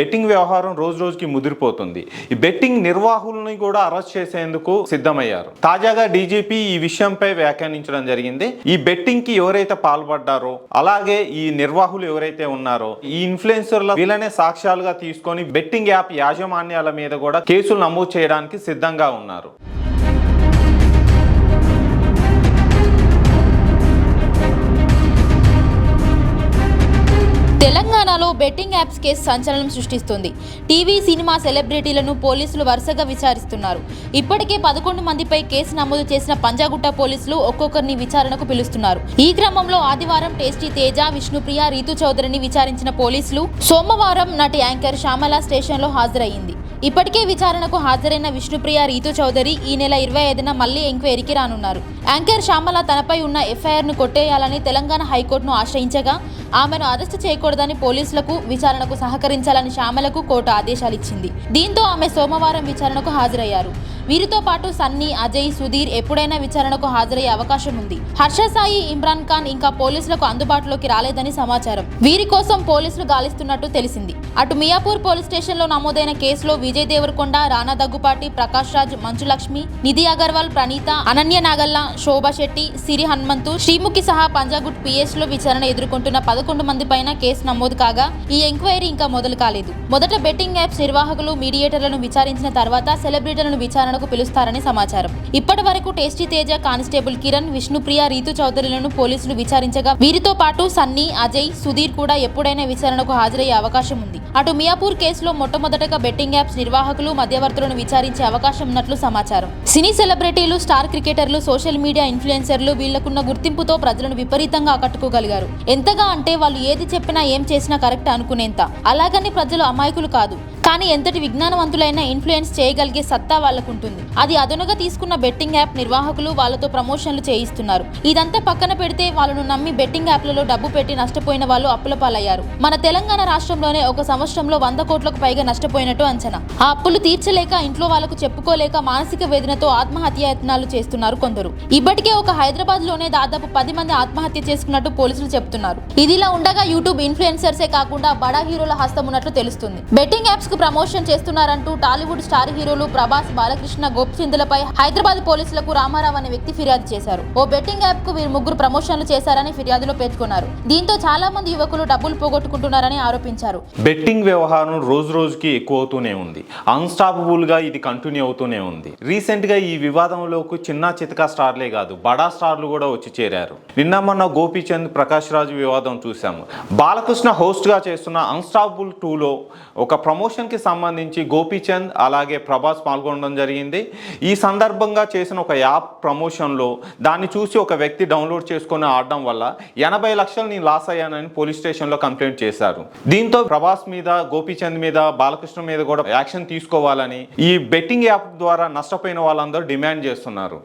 Betting వ్యవహారం రోజు రోజుకి ముదిరిపోతుంది. ఈ బెట్టింగ్ నిర్వాహకుల్ని కూడా అరెస్ట్ చేసేందుకు సిద్ధమయ్యారు. తాజాగా డీజీపీ ఈ విషయంపై వ్యాఖ్యానించడం జరిగింది. ఈ బెట్టింగ్కి ఎవరైతే పాల్పడ్డారో అలాగే ఈ నిర్వాహకులు ఎవరైతే ఉన్నారో ఈ ఇన్ఫ్లుయెన్సర్ల వీళ్ళనే సాక్ష్యాలుగా తీసుకొని బెట్టింగ్ యాప్ యాజమాన్యాల మీద కూడా కేసులు నమోదు చేయడానికి సిద్ధంగా ఉన్నారు. తెలంగాణలో బెట్టింగ్ యాప్స్ కేసు సంచలనం సృష్టిస్తుంది. టీవీ సినిమా సెలబ్రిటీలను పోలీసులు వరుసగా విచారిస్తున్నారు. ఇప్పటికే పదకొండు మందిపై కేసు నమోదు చేసిన పంజాగుట్ట పోలీసులు ఒక్కొక్కరిని విచారణకు పిలుస్తున్నారు. ఈ క్రమంలో ఆదివారం టేస్టీ తేజ విష్ణుప్రియ రీతు చౌదరిని విచారించిన పోలీసులు సోమవారం నటి యాంకర్ శ్యామల స్టేషన్లో హాజరయ్యింది. ఇప్పటికే విచారణకు హాజరైన విష్ణుప్రియ రీతు చౌదరి ఈ నెల ఇరవై ఐదున మళ్ళీ ఎంక్వైరీకి రానున్నారు. యాంకర్ శ్యామల తనపై ఉన్న ఎఫ్ఐఆర్ను కొట్టేయాలని తెలంగాణ హైకోర్టును ఆశ్రయించగా ఆమెను అరెస్టు చేయకూడదని పోలీసులకు విచారణకు సహకరించాలని శ్యామలకు కోర్టు ఆదేశాలు ఇచ్చింది దీంతో ఆమె సోమవారం విచారణకు హాజరయ్యారు. వీరితో పాటు సన్నీ అజయ్ సుధీర్ ఎప్పుడైనా విచారణకు హాజరయ్యే అవకాశం ఉంది. హర్ష సాయి ఇమ్రాన్ ఖాన్ ఇంకా పోలీసులకు అందుబాటులోకి రాలేదని సమాచారం. వీరి కోసం పోలీసులు గాలిస్తున్నట్టు తెలిసింది. అటు మియాపూర్ పోలీస్ స్టేషన్లో నమోదైన కేసులో విజయ్ దేవరకొండ రానా దగ్గుపాటి ప్రకాష్ రాజ్ మంచులక్ష్మి నిధి అగర్వాల్ ప్రణీత అనన్య నాగల్ల శోభా శెట్టి సిరి హనుమంతు శ్రీముఖి సహా పంజాగుట్ పిఎస్లో విచారణ ఎదుర్కొంటున్న పదకొండు మంది పైన కేసు నమోదు కాగా ఈ ఎంక్వైరీ ఇంకా మొదలు కాలేదు. మొదట బెట్టింగ్ యాప్స్ నిర్వాహకులు మీడియేటర్లను విచారించిన తర్వాత సెలబ్రిటీలను విచారణ విచారణకు పిలుస్తారని సమాచారం. ఇప్పటి వరకు టేస్టీ తేజ కానిస్టేబుల్ కిరణ్ విష్ణుప్రియ రీతు చౌదరులను పోలీసులు విచారించగా వీరితో పాటు సన్నీ అజయ్ సుధీర్ కూడా ఎప్పుడైనా విచారణకు హాజరయ్యే అవకాశం ఉంది. అటు మియాపూర్ కేసులో మొట్టమొదటగా బెట్టింగ్ యాప్స్ నిర్వాహకులు మధ్యవర్తులను విచారించే అవకాశం ఉన్నట్లు సమాచారం. సినీ సెలబ్రిటీలు స్టార్ క్రికెటర్లు సోషల్ మీడియా ఇన్ఫ్లుయెన్సర్లు వీళ్ళకున్న గుర్తింపుతో ప్రజలను విపరీతంగా ఆకట్టుకోగలిగారు. ఎంతగా అంటే వాళ్ళు ఏది చెప్పినా ఏం చేసినా కరెక్ట్ అనుకునేంత. అలాగని ప్రజలు అమాయకులు కాదు. కానీ ఎంతటి విజ్ఞానవంతులైన ఇన్ఫ్లుయెన్స్ చేయగలిగే సత్తా వాళ్ళకుంటుంది. అది అదనుగా తీసుకున్న బెట్టింగ్ యాప్ నిర్వాహకులు వాళ్ళతో ప్రమోషన్లు చేయిస్తున్నారు. ఇదంతా పక్కన పెడితే వాళ్ళను నమ్మి బెట్టింగ్ యాప్లలో డబ్బు పెట్టి నష్టపోయిన వాళ్ళు అప్పుల పాలయ్యారు మన తెలంగాణ రాష్ట్రంలోనే ఒక సంవత్సరంలో వంద కోట్లకు పైగా నష్టపోయినట్టు అంచనా. ఆ అప్పులు తీర్చలేక ఇంట్లో వాళ్ళకు చెప్పుకోలేక మానసిక వేదనతో ఆత్మహత్యాయత్నాలు చేస్తున్నారు కొందరు. ఇప్పటికే ఒక హైదరాబాద్లోనే దాదాపు పది మంది ఆత్మహత్య చేసుకున్నట్టు పోలీసులు చెప్తున్నారు. ఇదిలా ఉండగా యూట్యూబ్ ఇన్ఫ్లుయెన్సర్సే కాకుండా బడా హీరోల హస్తం ఉన్నట్లు తెలుస్తుంది. బెట్టింగ్ యాప్స్కు ప్రమోషన్ చేస్తున్నారంటూ టాలీవుడ్ స్టార్ హీరోలు ప్రభాస్ బాలకృష్ణ గోపిచందులపై హైదరాబాద్ పోలీసులకు రామారావు అనే వ్యక్తి ఫిర్యాదు చేశారు. ఓ బెట్టింగ్ యాప్కు వీరు ముగ్గురు ప్రమోషన్లు చేశారని ఫిర్యాదులో పేర్కొన్నారు. దీంతో చాలా మంది యువకులు డబ్బులు పోగొట్టుకుంటున్నారని ఆరోపించారు. బెట్టింగ్ వ్యవహారం రోజు రోజుకి ఎక్కువ అవుతూనే ఉంది. అన్స్టాపబుల్గా ఇది కంటిన్యూ అవుతూనే ఉంది. రీసెంట్గా ఈ వివాదంలోకి చిన్న చితకా స్టార్లే కాదు బడా స్టార్లు కూడా వచ్చి చేరారు. నిన్న మొన్న గోపీచంద్ ప్రకాష్ రాజు వివాదం చూసాము బాలకృష్ణ హోస్ట్గా చేస్తున్న అన్స్టాపబుల్ టూలో ఒక ప్రమోషన్కి సంబంధించి గోపీచంద్ అలాగే ప్రభాస్ పాల్గొనడం జరిగింది. ఈ సందర్భంగా చేసిన ఒక యాప్ ప్రమోషన్లో దాన్ని చూసి ఒక వ్యక్తి డౌన్లోడ్ చేసుకొని ఆడడం వల్ల ఎనభై లక్షలు నేను లాస్ అయ్యానని పోలీస్ స్టేషన్లో కంప్లైంట్ చేశారు. దీంతో ప్రభాస్ మీద గోపీచంద్ మీద బాలకృష్ణ మీద కూడా యాక్షన్ తీసుకోవాలని ఈ బెట్టింగ్ యాప్ ద్వారా నష్టపోయిన వాళ్ళందరూ డిమాండ్ చేస్తున్నారు.